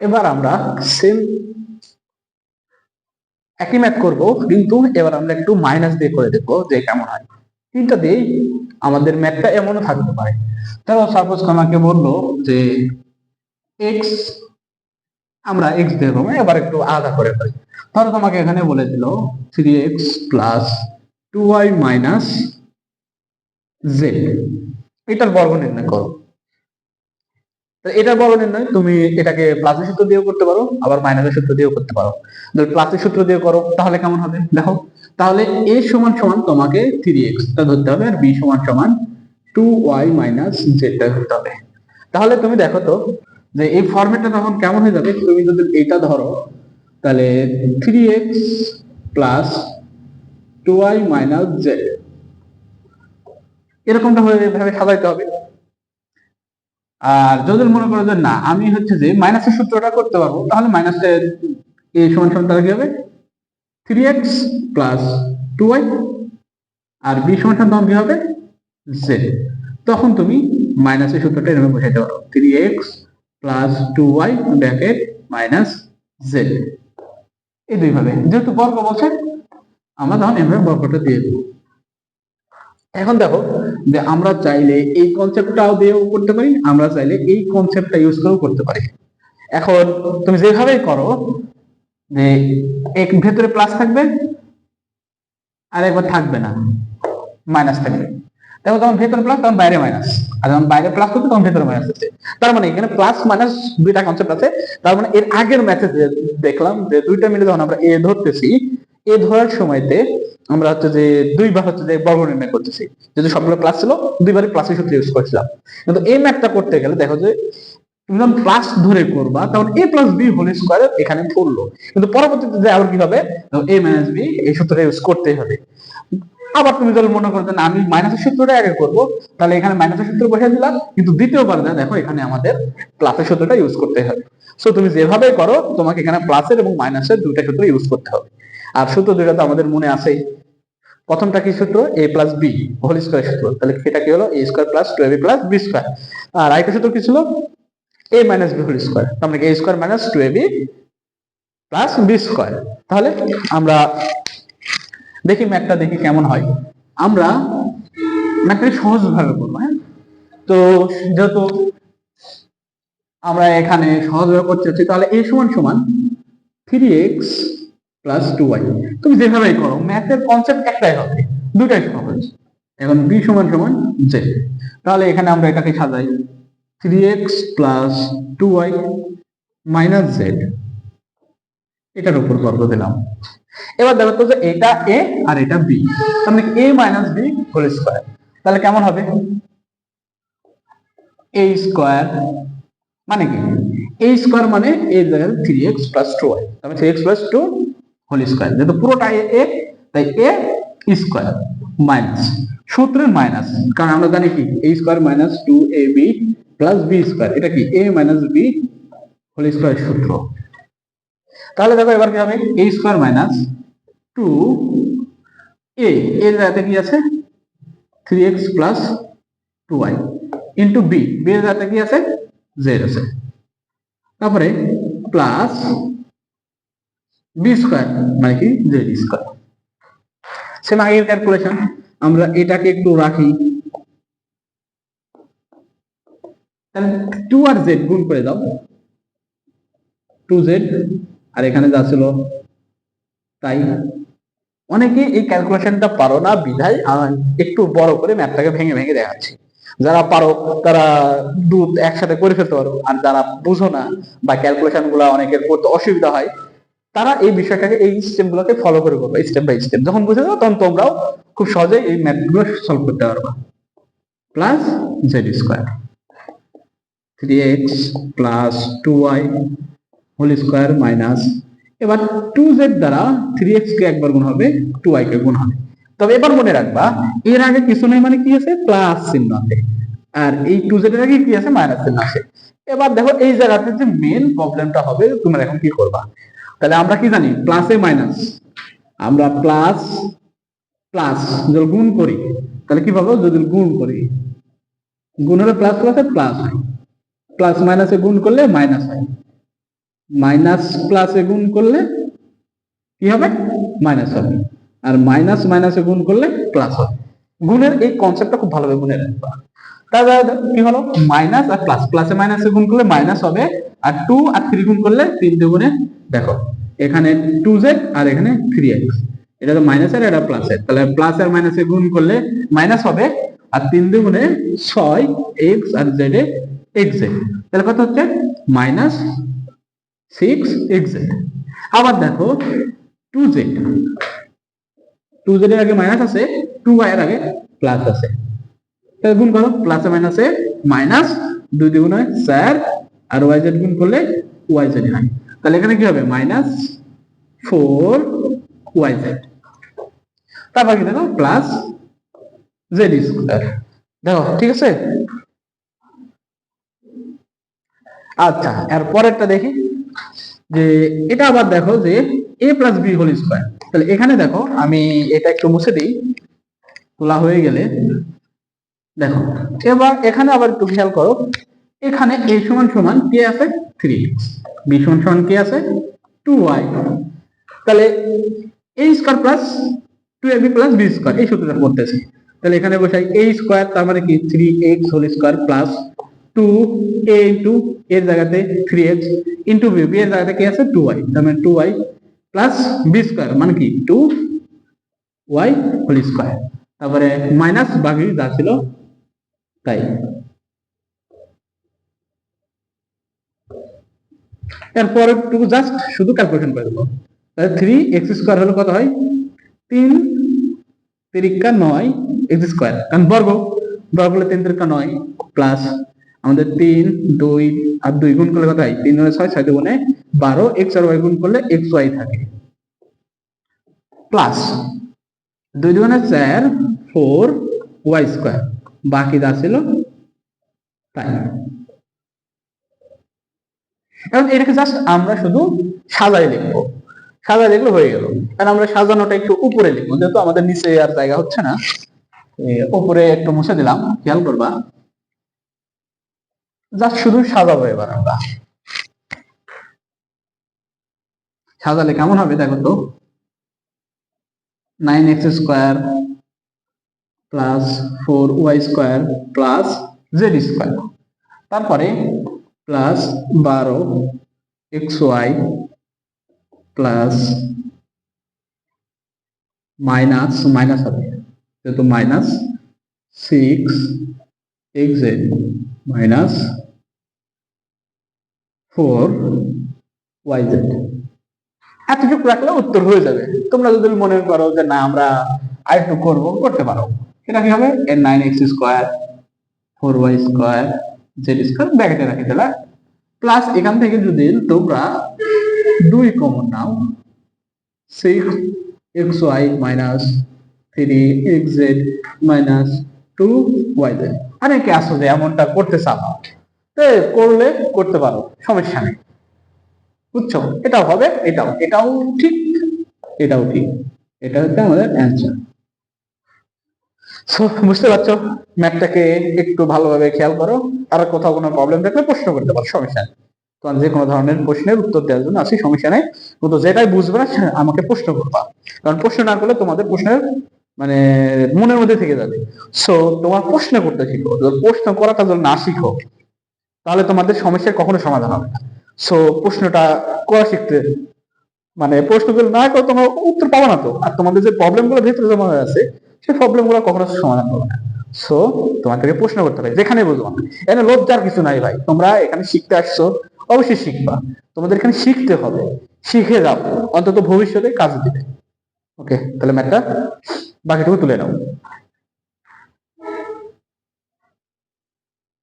এবার আমরা সেম একই ম্যাথ করব, কিন্তু এবার আমরা একটু মাইনাস দিয়ে করে দেখব যে কেমন হয়। তিনটা দিয়েই আমাদের ম্যাথটা এমনও থাকতে পারে। ধরো সাপোজ আমাকে বলল যে এক্স আমরা এক্স দিয়ে দেবো, এবার একটু আলাদা করে ফেলি ধরো তোমাকে এখানে বলে দিল three X plus two Y minus Z এটার বর্গ নির্ণয় করো। এটার বর্গ নির্ণয়। তুমি এটাকে প্লাসের সূত্র দিয়েও করতে পারো, আবার মাইনাসের সূত্র দিয়েও করতে পারো। যদি প্লাসের সূত্র দিয়ে করো, তাহলে কেমন হবে? দেখো, তাহলে এ সমান সমান তোমাকে থ্রি এক্স টা ধরতে হবে আর বি সমান সমান টু ওয়াই মাইনাস জেডটা ধরতে হবে। তাহলে তুমি দেখো তো, যে এই ফরম্যাটটা তখন কেমন হয়ে যাবে? তুমি যদি এটা ধরো, তাহলে three x plus two y minus z এরকমটা ভাবে সাজাইতে হবে। আর যদি মনে করো যে না, আমি হচ্ছে যে মাইনাসের সূত্রটা করতে পারব, তাহলে মাইনাসের এ সমান সমান তাহলে কি হবে? Three x plus two y আর বি সমান সমান তখন কি হবে? জেড তখন তুমি মাইনাসের সূত্রটা এরকম বসাইতে পারো। Three x plus two y bracket minus z এই দুইভাবে। যেহেতু বর্গ বলছে, আমরা তখন এভাবে বর্গটা দিয়ে দেবো। এখন দেখো যে আমরা চাইলে এই কনসেপ্টটাও দিয়েও করতে পারি, আমরা চাইলে এই কনসেপ্টটা ইউজ করেও করতে পারি। এখন তুমি যেভাবেই করো, যে এক ভেতরে প্লাস থাকবে আর একবার থাকবে না মাইনাস থাকবে। দেখো তখন ভেতরে প্লাস তখন বাইরে মাইনাস আর যখন বাইরে প্লাস করছে তখন ভেতরে মাইনাস আছে তার মানে এখানে প্লাস মাইনাস দুইটা কনসেপ্ট আছে। তার মানে এর আগের ম্যাচে দেখলাম যে দুইটা মিলে যখন আমরা এ ধরতেছি এ ধরার সময়তে আমরা হচ্ছে যে দুইবার হচ্ছে যে বর্গ নির্ণয় করতেছি। যদি সবগুলো প্লাস ছিল, দুইবারই প্লাসের সূত্র ইউজ করছিলাম। কিন্তু এই ম্যাথটা করতে গেলে দেখো যে, তুমি যখন প্লাস ধরে করবা, তখন a plus b whole square এখানে কিন্তু পরবর্তীতে যে আবার কি হবে এ মাইনাস বি এই সূত্রটা ইউজ করতেই হবে। আবার তুমি যদি মনে করো যে না, আমি মাইনাসের সূত্রটা আগে করব, তাহলে এখানে মাইনাসের সূত্র বসে দিলাম। কিন্তু দ্বিতীয়বার দেখো, এখানে আমাদের প্লাসের সূত্রটা ইউজ করতে হবে। সো তুমি যেভাবে করো, তোমাকে এখানে প্লাসের এবং মাইনাসের দুইটা সূত্র ইউজ করতে হবে। আর সূত্র দুইটা তো আমাদের মনে আছেই। প্রথমটা কি সূত্র? A plus b whole square সূত্র। তাহলে সেটা কি হলো? A square plus two b plus b square আর আরেকটা সূত্র কি ছিল? A minus b whole square তার মানে a square minus a b plus b square তাহলে আমরা দেখি ম্যাথটা দেখি কেমন হয়। আমরা ম্যাথটা সহজ ভাবে করব হ্যাঁ? তো যেহেতু আমরা এখানে সহজভাবে করতে চাচ্ছি, তাহলে এ সমান সমান three x plus two y তুমি যেভাবেই করো ম্যাথের কনসেপ্ট একটাই হবে, দুটাই সহজ এখন বি সমান সমান জেড তাহলে এখানে আমরা এটাকে সাজাই। Three x plus two y minus z এটার উপর বর্গ দিলাম। এবার দেখো তো যে এটা এ আর এটা বি মানে a minus b whole square তাহলে কেমন হবে? এ স্কোয়ার মানে কি? এ স্কোয়ার মানে এ জায়গায় three x plus two y তাহলে three x plus two whole square যেহেতু পুরোটা এ তাই এ স্কোয়ার মাইনাস সূত্রের মাইনাস কারণ আমরা জানি কি? A square minus two a b plus b square এটা কি? A minus b whole square সূত্র। তাহলে দেখো এবার কি হবে? A square minus two a এর জায়গাতে কি আছে? Three x plus two y into b b এর জায়গাতে কি আছে? জেড আছে তারপরে প্লাস বি স্কোয়ার মানে কি? জেড স্কোয়ার সেম আগের ক্যালকুলেশন আমরা এটাকে একটু রাখি। তাহলে টু আর জেড গুণ করে দাও। টু জেড আর এখানে যা ছিল, তাই। অনেকে এই ক্যালকুলেশনটা পারো না, বিধায় একটু বড় করে ম্যাথটাকে ভেঙে ভেঙে দেখাচ্ছি। যারা পারো, তারা দু একসাথে করে ফেলতে পারো। আর যারা বুঝো না বা ক্যালকুলেশনগুলা অনেকের করতে অসুবিধা হয় তারা এই বিষয়টাকে এই স্টেপ গুলোকে ফলো করে করবে স্টেপ বাই স্টেপ যখন বুঝে যাবে, তখন তোমরাও খুব সহজেই এই ম্যাথগুলো সলভ করতে পারবা। Plus z square three x plus two y whole square minus এবার টু জেড দ্বারা থ্রি এক্স কে একবার গুণ হবে টু ওয়াই কে গুণ হবে। তবে এবার মনে রাখবা, এর আগে কিছু নেই মানে কি আছে? প্লাস চিহ্ন আছে। আর এই টু জেড এর আগে কি আছে? মাইনাস চিহ্ন আছে। এবার দেখো এই জায়গাতে যে মেন প্রবলেমটা হবে, তোমরা এখন কি করবা? তাহলে আমরা কি জানি? প্লাসে মাইনাস আমরা প্লাস প্লাস যদি গুণ করি, তাহলে কি পাবো? যদি গুণ করি, গুণ হলে প্লাস প্লাসে প্লাস হয়। প্লাস মাইনাসে গুণ করলে মাইনাস হয়। মাইনাস প্লাসে গুণ করলে কি হবে? মাইনাস হবে। আর মাইনাস মাইনাসে গুণ করলে প্লাস হবে। গুণের এই কনসেপ্টটা খুব ভালোভাবে মনে রাখবা তাহলে কি হলো? মাইনাস আর প্লাস প্লাসে মাইনাসে গুণ করলে মাইনাস হবে আর টু আর থ্রি গুণ করলে তিন দুগুণে দেখো, এখানে টু জেড আর এখানে থ্রি এক্স এটা তো মাইনাস আর এটা প্লাস এর। তাহলে প্লাস আর মাইনাসে গুণ করলে মাইনাস হবে, আর তিন দুগুণে ছয় এক্স আর জেড এ এক্স জেড তাহলে কত হচ্ছে? মাইনাস সিক্স এক্স জেড আবার দেখো টু জেড টু জেড এর আগে মাইনাস আছে টু ওয়াই এর আগে প্লাস আছে। তাহলে গুণ করো প্লাসে মাইনাসে মাইনাস দুই হয় স্যার আর ওয়াই জেড গুণ করলে ওয়াই জেড হয়। তাহলে এখানে কি হবে? মাইনাস ফোর ওয়াই জেড তারপর কি দেখো? প্লাস জেড স্কোয়ার দেখো, ঠিক আছে? আচ্ছা এর পরেরটা দেখি। যে এটা আবার দেখো যে a plus b whole square তাহলে এখানে দেখো, আমি এটা একটু মুছে দিই। তোলা হয়ে গেলে, দেখো। এবার এখানে আবার একটু খেয়াল করো। এখানে a সমান সমান কে আছে থ্রি এক্স বি সমান সমান কে আছে টু ওয়াই তাহলে a square plus two a b plus b square এই সূত্রটা করতেছে তাহলে এখানে বসাই a স্কোয়ার তার মানে কি? Three x whole square plus two a into এর জায়গাতে three x into b b এর জায়গাতে কি আছে টু ওয়াই তার মানে two y plus b square মানে কি? টু ওয়াই হোল স্কোয়ার তারপরে মাইনাস বাকি যা ছিল তাই। এরপর একটু জাস্ট শুধু ক্যালকুলেশন করে দেবো। তাহলে থ্রি এক্স স্কোয়ার হলো কত হয়? তিন তিরিকা নয় এক্স স্কোয়ার কারণ বর্গ বর্গ হলে তিন তিরিকা নয় প্লাস আমাদের তিন, দুই আর দুই গুণ করলে কত হয়? তিন ছয় ছয় দুগুণে বারো এক্স আর ওয়াই গুণ করলে এক্স ওয়াই থাকে। প্লাস দুই দুগুণে চার ফোর ওয়াই স্কোয়ার বাকি যা ছিল, তাই। এখন এটাকে জাস্ট আমরা শুধু সাজাই লিখব। সাজাই লিখলে হয়ে গেল। কারণ আমরা সাজানোটা একটু উপরে লিখব। যেহেতু আমাদের নিচে আর জায়গা হচ্ছে না উপরে একটু মুছে দিলাম, খেয়াল করবা। জাস্ট শুধু সাজাবো এবার আমরা। সাজালে কেমন হবে দেখো তো? Nine x square plus four y square plus z square তারপরে প্লাস বারো x y plus minus minus হবে। যেহেতু minus six x z minus four y z. এতটুকু রাখলে উত্তর হয়ে যাবে। তোমরা যদি মনে করো যে না, আমরা আরেকটু করব, করতে পারো। এটা কি হবে? এর nine x square four y square z square ব্যাকেটে রাখি তাহলে প্লাস এখান থেকে যদি তোমরা দুই কমন নাও six x y minus three x z minus two y z অনেকে আসো যে এমনটা করতে চাও তো করলে করতে পারো, সমস্যা নেই। বুঝছ? এটাও হবে, এটাও এটাও ঠিক এটাও ঠিক। এটা হচ্ছে আমাদের অ্যান্সার বুঝতে পারছ? ম্যাথটাকে একটু ভালোভাবে খেয়াল করো। আর কোথাও কোনো প্রবলেম থাকলে প্রশ্ন করতে পারো, সমস্যা নেই। তোমার যে কোনো ধরনের প্রশ্নের উত্তর দেওয়ার জন্য আসি সমস্যা নেই। কিন্তু যেটাই বুঝবে না আমাকে প্রশ্ন করবা। কারণ প্রশ্ন না করলে তোমাদের প্রশ্নের মানে মনের মধ্যে থেকে যাবে। সো, তোমার প্রশ্ন করতে শিখো। প্রশ্ন করাটা যদি না শিখো, তাহলে তোমাদের সমস্যার কখনো সমাধান হবে না। সো, প্রশ্নটা করা শিখতে মানে প্রশ্নগুলো না করে, তোমরা উত্তর পাবো না তো। আর তোমাদের যে প্রবলেমগুলো ভিতরে জমা হয়ে আছে সেই প্রবলেমগুলো কখনো সমাধান হবে না। সো তোমাদেরকে প্রশ্ন করতে হবে, যেখানে বুঝব এখানে লজ্জার কিছু নাই ভাই, তোমরা এখানে শিখতে আসছো, অবশ্যই শিখবা। তোমাদের এখানে শিখতে হবে, শিখে যাও, অন্তত ভবিষ্যতে কাজ দিবে। ওকে তাহলে ম্যাথটা বাকিটুকু তুলে নাও।